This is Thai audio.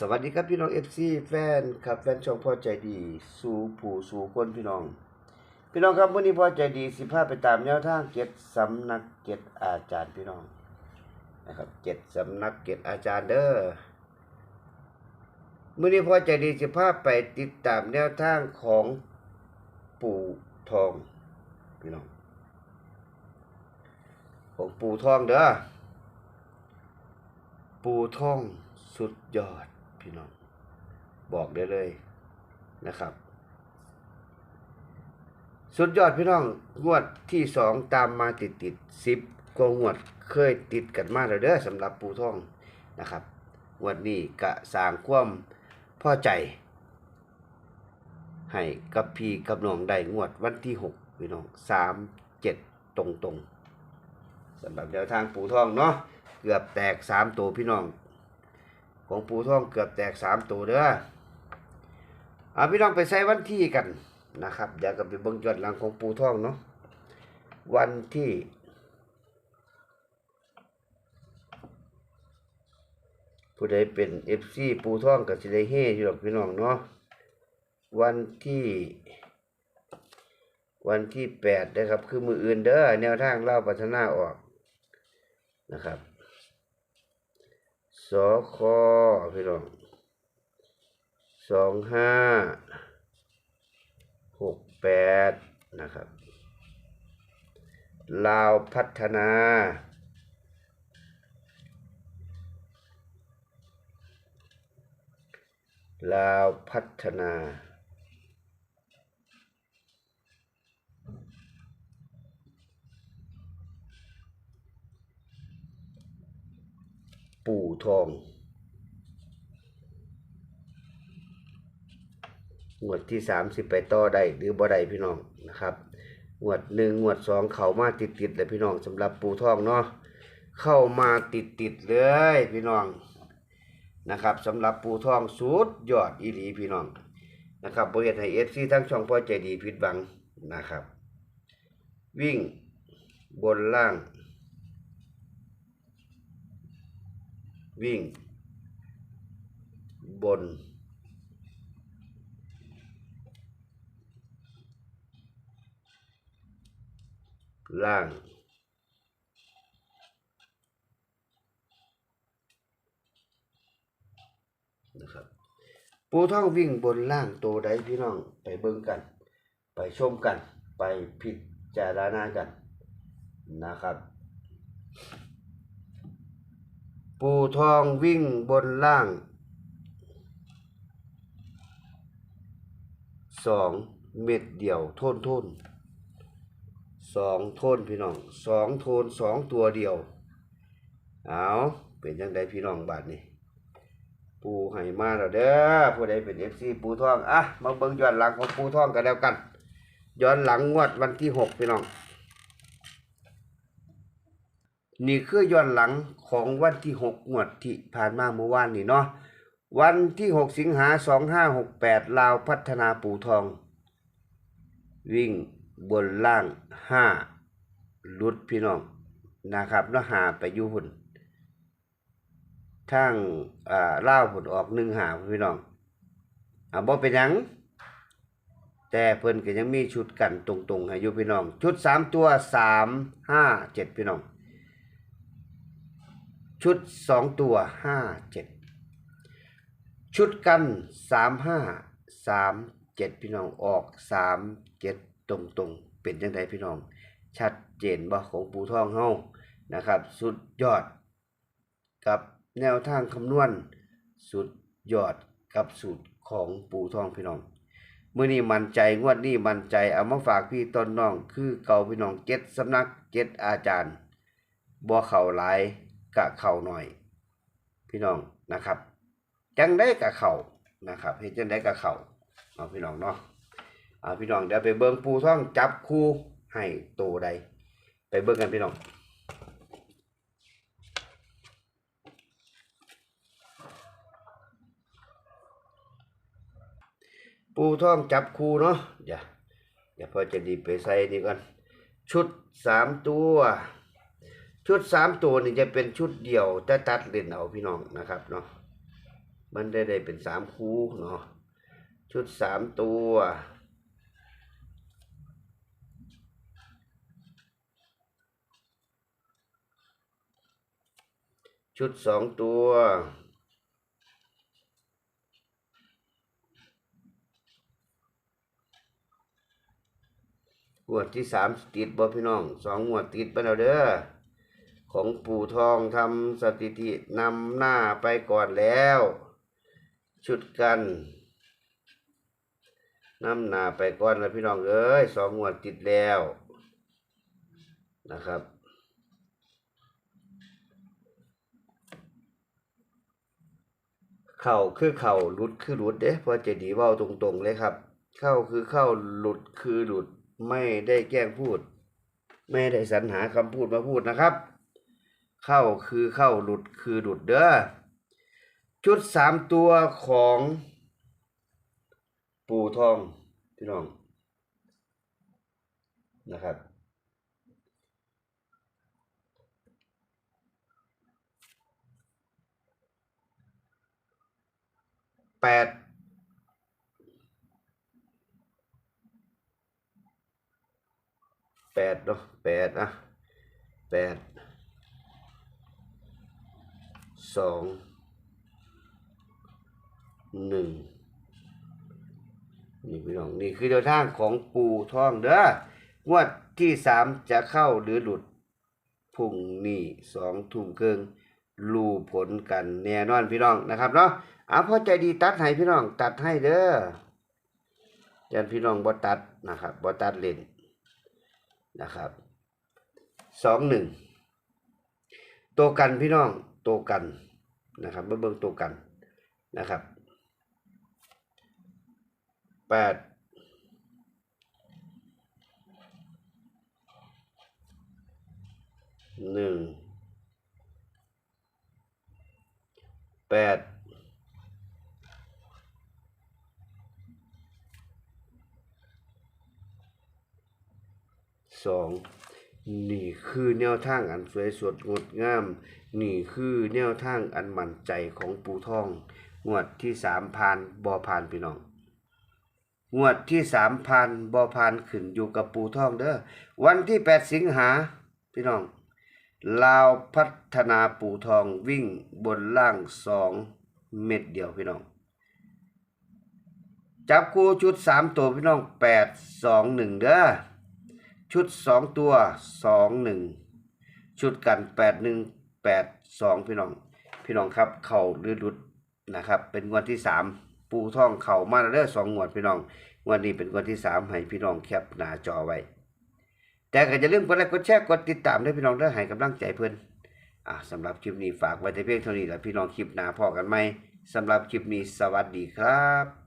สวัสดีครับพี่น้องเอฟซีแฟนครับแฟนช่องพ่อใจดี สู่ผู้สู่คนพี่น้อง พี่น้องครับวันนี้พ่อใจดีสิพาไปตามแนวทางเก็ดสำนักเก็ดอาจารย์พี่น้องนะครับเก็ดสำนักเก็ดอาจารย์เด้อมื่อนี้พ่อใจดีสิพาไปติดตามแนวทางของปู่ทองพี่น้องของปู่ทองเด้อปู่ทองสุดยอด พี่น้อง บอกได้เลยนะครับ สุดยอดพี่น้องงวดที่สองตามมาติดติดสิบกว่างวดเคยติดกันมาแล้วเด้อสำหรับปูท่องนะครับงวดนี้กะสางควมพ่อใจ ให้กับพี่กับน้องได้งวดวันที่หกพี่น้องสามเจ็ดตรงตรงๆสำหรับแนวทางปูท่องเนาะเกือบแตกสามตัวพี่น้อง ของปูท่องเกือบแตกสามตัวเด้อเอาพี่น้องไปใส่วันที่กันนะครับเดี๋ยวกับไปเบิ่งยอดหลังของปูท่องเนาะวันที่ผู้ใดเป็นเอฟซีปูท่องกับสิได้เฮอยู่หรอกพี่น้องเนาะวันที่ วันที่แปดนะครับ คือมืออื่นเด้อแนวทางเล่าพัฒนาออกนะครับ สคพี่น้องสองห้าหกแปดนะครับลาวพัฒนาลาวพัฒนา ปู่ ทองงวดที่สามสิบไปต่อได้หรือบ่ได้พี่น้องนะครับงวดหนึ่งงวดสองเข้ามาติดติดๆเลยพี่น้องสำหรับปูทองเนาะเข้ามาติดติดๆเลยพี่น้องนะครับสำหรับปูทองสุดยอดอีหลีพี่น้องนะครับบริเวณให้เอฟซีทั้งช่องพ่อใจดีผิดบังนะครับ วิ่งบนล่าง วิ่ง บน ล่าง นะครับ ปูท่องวิ่งบนล่างตัวใดพี่น้องไปเบิ่งกัน ไปชมกัน ไปพิจารณากันนะครับ ปูทองวิ่งบนล่างสองเม็ดเดียวโทนโทนสองโทนพี่น้องสองโทนสองตัวเดียวเอาเป็นยังไงพี่น้องบาทนี้ปูให้มาแล้วเด้อผู้ใดเป็นเอฟซีปูทองอะมาเบิ่งย้อนหลังของปูทองกันแล้วกัน ย้อนหลังงวดวันที่หกพี่น้อง นี่คือย้อนหลังของวันที่หกงวดที่ผ่านมาเมื่อวานนี่เนาะวันที่หกสิงหาสองห้าหกแปดลาวพัฒนาปูทอง วิ่งบนล่างห้าลุดพี่น้องนะครับแล้วหาไปอยู่หุ่นทั้งอ่าล่าผลออกหนึ่งหาพี่น้องอ่าบ่เป็นยังแต่เพิ่นก็ยังมีชุดกันตรงๆให้อยู่พี่น้อง ชุดสามตัวสามห้าเจ็ดพี่น้อง ชุดสองตัวห้าเจ็ดชุดกันสามห้าสามเจ็ดพี่น้องออกสามเจ็ดตรงตรงเป็นยังไงพี่น้อง ชัดเจนบ่ของปูทองเฮานะครับ สุดยอด กับแนวทางคำนวณ สุดยอดกับสูตรของปูทองพี่น้องเมื่อนี้มั่นใจงวดนี้มั่นใจเอามาฝากพี่ต้นน้อง คือเก่าพี่น้องเจ็ดสำนักเจ็ดอาจารย์บ่เข่าหลาย กะเข่าหน่อย พี่น้องนะครับจังได้กะเข่านะครับเฮ็ดจังได้กะเข่าเอาพี่น้องเนาะเอาพี่น้องเดี๋ยวไปเบิ่งปูท่องจับคู่ให้โตใด ไปเบิ่งกันพี่น้องปูท่องจับคู่เนาะเดี๋ยวเดี๋ยวพอจะดีไปใส่นี่ก่อนชุดสามตัว ชุดสามตัวนี่จะเป็นชุดเดียวแต่ตัดเล่นเอาพี่น้องนะครับเนาะมันได้ได้เป็นสามคู่เนาะชุดสามตัวชุดสองตัว งวดที่สามติดบ่พี่น้องสองงวดติดไปแล้วเด้อ ของปู่ทองทำสถิตินำหน้าไปก่อนแล้ว ชุดกันนำหน้าไปก่อนแล้วพี่น้องเอ้ยสองงวดติดแล้วนะครับเข่าคือเข่าหลุดคือหลุดเด้พอเจดีเว้าตรงๆเลยครับ เข้าคือเข้าหลุดคือหลุดไม่ได้แกล้งพูด ไม่ได้สรรหาคำพูดมาพูดนะครับ เข้าคือเข้าหลุดคือหลุดเด้อชุดสามตัวของปู่ทองพี่น้องนะครับแปดแปดเนาะแปดอะแปด สองหนึ่งนี่พี่น้องนี่คือแนวทางของปูท่องเด้องวดที่สามจะเข้าหรือหลุดพุ่งนี้สองทุ่มครึ่งรูผลกันแน่นอนพี่น้องนะครับเนาะอะพอใจดีตัดให้พี่น้องตัดให้เด้อยันพี่น้องบ่ตัดนะครับบ่ตัดเล่นนะครับสองหนึ่งตัวกันพี่น้องตัวกัน นะครับเบิ่งตัวกันนะครับแปดหนึ่งแปดสอง นี่คือแนวทางอันสวยสดงดงาม นี่คือแนวทางอันมั่นใจของปูทอง งวดที่สามผ่านบอผ่านพี่น้อง งวดที่สามพันบอพันขึ้นอยู่กับปูทองเด้อ วันที่แปดสิงหาพี่น้อง ลาวพัฒนาปูทองวิ่งบนล่างสองเม็ดเดียวพี่น้อง จับคู่ชุดสามตัวพี่น้องแปดสองหนึ่งเด้อ ชุดสองตัวสองหนึ่งชุดกันแปดหนึ่งแปดสองพี่น้อง พี่น้องครับ เข่าหรือหลุดนะครับ เป็นงวดที่สามปูท่องเข่ามาแล้วเด้อสองงวดพี่น้องงวดนี้เป็นงวดที่สามให้พี่น้องแคปหน้าจอไว้ แต่ก็อย่าลืมกดไลค์กดแชร์กดติดตามด้วยพี่น้องเด้อให้กำลังใจเพื่อนอะสำหรับคลิปนี้ฝากไว้แต่เพียงเท่านี้แหละพี่น้องคลิปหน้าพอกันไหมสำหรับคลิปนี้สวัสดีครับ